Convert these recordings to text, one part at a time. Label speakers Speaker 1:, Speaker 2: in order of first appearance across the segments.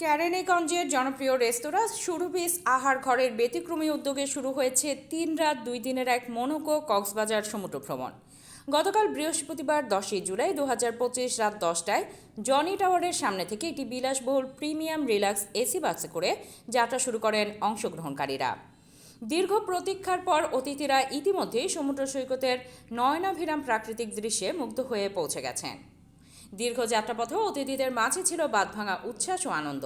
Speaker 1: ক্যারেনেগঞ্জের জনপ্রিয় রেস্তোরাঁ সুরভিস আহার ঘরের ব্যতিক্রমী উদ্যোগে শুরু হয়েছে তিন রাত দুই দিনের এক মনোকো কক্সবাজার সমুদ্র ভ্রমণ। গতকাল বৃহস্পতিবার দশই জুলাই দু পঁচিশ রাত দশটায় জনি টাওয়ারের সামনে থেকে একটি বিলাসবহুল প্রিমিয়াম রিল্যাক্স এসি বাসে করে যাত্রা শুরু করেন অংশগ্রহণকারীরা। দীর্ঘ প্রতীক্ষার পর অতিথিরা ইতিমধ্যেই সমুদ্র সৈকতের নয়নাভিরাম প্রাকৃতিক দৃশ্যে মুগ্ধ হয়ে পৌঁছে গেছেন। দীর্ঘ যাত্রাপথেও অতিথিদের মাঝে ছিল বাঁধভাঙা উচ্ছ্বাস ও আনন্দ।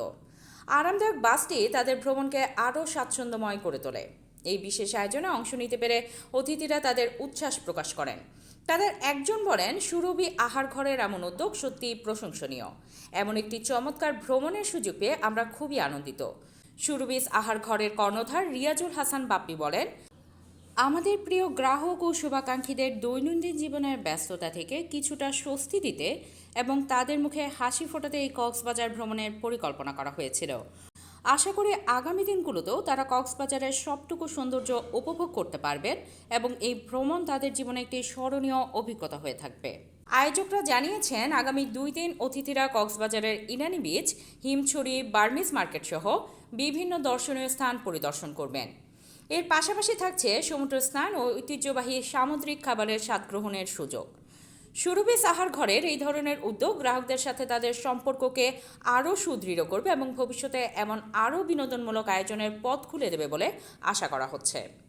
Speaker 1: আরামদায়ক বাসটি তাদের ভ্রমণকে আরও স্বাচ্ছন্দ্যময় করে তোলে। এই বিশেষ আয়োজনে অংশ নিতে পেরে অতিথিরা তাদের উচ্ছ্বাস প্রকাশ করেন। তাদের একজন বলেন, সুরভি আহার ঘরের এমন উদ্যোগ সত্যি প্রশংসনীয়। এমন একটি চমৎকার ভ্রমণের সুযোগ পেয়ে আমরা খুবই আনন্দিত। সুরভিস আহার ঘরের কর্ণধার রিয়াজুল হাসান বাপ্পি বলেন আমাদের প্রিয় গ্রাহক ও শুভাকাঙ্ক্ষীদের দৈনন্দিন জীবনের ব্যস্ততা থেকে কিছুটা স্বস্তি দিতে এবং তাদের মুখে হাসি ফোটাতে এই কক্সবাজার ভ্রমণের পরিকল্পনা করা হয়েছিল। আশা করি আগামী দিনগুলোতেও তারা কক্সবাজারের সবটুকু সৌন্দর্য উপভোগ করতে পারবেন এবং এই ভ্রমণ তাদের জীবনে একটি স্মরণীয় অভিজ্ঞতা হয়ে থাকবে। আয়োজকরা জানিয়েছেন, আগামী দুই দিন অতিথিরা কক্সবাজারের Inani beach, Himchari, Burmese market সহ বিভিন্ন দর্শনীয় স্থান পরিদর্শন করবেন। এর পাশাপাশি থাকছে সমুদ্র স্নান ও ঐতিহ্যবাহী সামুদ্রিক খাবারের স্বাদ গ্রহণের সুযোগ। সুরভি সাহার ঘরের এই ধরনের উদ্যোগ গ্রাহকদের সাথে তাদের সম্পর্ককে আরও সুদৃঢ় করবে এবং ভবিষ্যতে এমন আরও বিনোদনমূলক আয়োজনের পথ খুলে দেবে বলে আশা করা হচ্ছে।